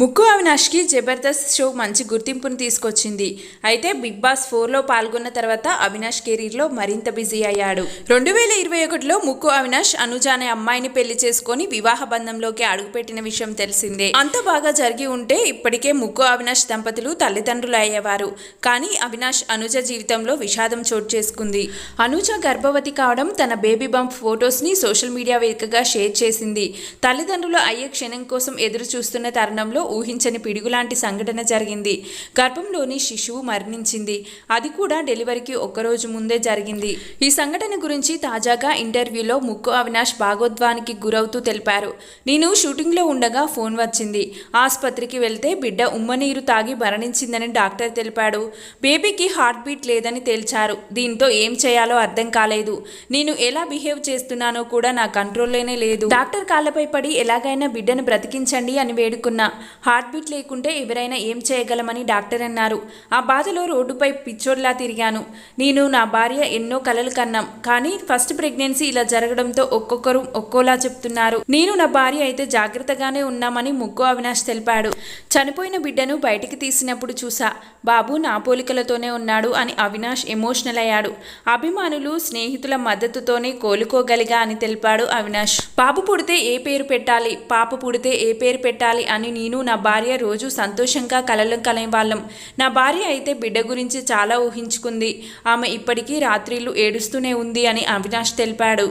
ముక్కు అవినాష్కి జబర్దస్త్ షో మంచి గుర్తింపును తీసుకొచ్చింది. అయితే బిగ్ బాస్ ఫోర్లో పాల్గొన్న తర్వాత అవినాష్ కెరీర్లో మరింత బిజీ అయ్యాడు. రెండు వేల ఇరవై ఒకటిలో ముక్కు అవినాష్ అనుజ అనే అమ్మాయిని పెళ్ళి చేసుకుని వివాహ బంధంలోకి అడుగుపెట్టిన విషయం తెలిసిందే. అంత బాగా జరిగి ఉంటే ఇప్పటికే ముక్కు అవినాష్ దంపతులు తల్లిదండ్రులు అయ్యేవారు కానీ అవినాష్ అనుజ జీవితంలో విషాదం చోటు చేసుకుంది. అనుజ గర్భవతి కావడం తన బేబీ బంప్ ఫొటోస్ని సోషల్ మీడియా వేదికగా షేర్ చేసింది. తల్లిదండ్రులు అయ్యే క్షణం కోసం ఎదురు చూస్తున్న తరుణంలో ఊహించని పిడుగులాంటి సంఘటన జరిగింది. గర్భంలోని శిశువు మరణించింది. అది కూడా డెలివరీకి ఒక్కరోజు ముందే జరిగింది. ఈ సంఘటన గురించి తాజాగా ఇంటర్వ్యూలో ముక్కు అవినాష్ భాగోద్వానికి గురవుతూ తెలిపారు. నేను షూటింగ్లో ఉండగా ఫోన్ వచ్చింది. ఆసుపత్రికి వెళ్తే బిడ్డ ఉమ్మనీరు తాగి మరణించిందని డాక్టర్ తెలిపాడు. బేబీకి హార్ట్ బీట్ లేదని తేల్చారు. దీంతో ఏం చేయాలో అర్థం కాలేదు. నేను ఎలా బిహేవ్ చేస్తున్నానో కూడా నా కంట్రోల్లోనే లేదు. డాక్టర్ కాళ్ళపై పడి ఎలాగైనా బిడ్డను బ్రతికించండి అని వేడుకున్నా. హార్ట్ బీట్ లేకుంటే ఎవరైనా ఏం చేయగలమని డాక్టర్ అన్నారు. ఆ బాధలో రోడ్డుపై పిచ్చోడ్లా తిరిగాను. నేను నా భార్య ఎన్నో కలలు కన్నాం. కానీ ఫస్ట్ ప్రెగ్నెన్సీ ఇలా జరగడంతో ఒక్కొక్కరు ఒక్కోలా చెప్తున్నారు. నేను నా భార్య అయితే జాగ్రత్తగానే ఉన్నామని ముక్కు అవినాష్ తెలిపాడు. చనిపోయిన బిడ్డను బయటికి తీసినప్పుడు చూసా. బాబు నా పోలికలతోనే ఉన్నాడు అని అవినాష్ ఎమోషనల్ అయ్యాడు. అభిమానులు స్నేహితుల మద్దతుతోనే కోలుకోగలిగా అని తెలిపాడు అవినాష్. బాబు పుడితే ఏ పేరు పెట్టాలి? పాప పుడితే ఏ పేరు పెట్టాలి? అని నేను నా భార్య రోజు సంతోషంగా కలలు కలే వాళ్ళం నా భార్య అయితే బిడ్డ గురించి చాలా ఊహించుకుంది. ఆమె ఇప్పటికీ రాత్రిళ్ళు ఏడుస్తూనే ఉంది అని అవినాష్ తెలిపాడు.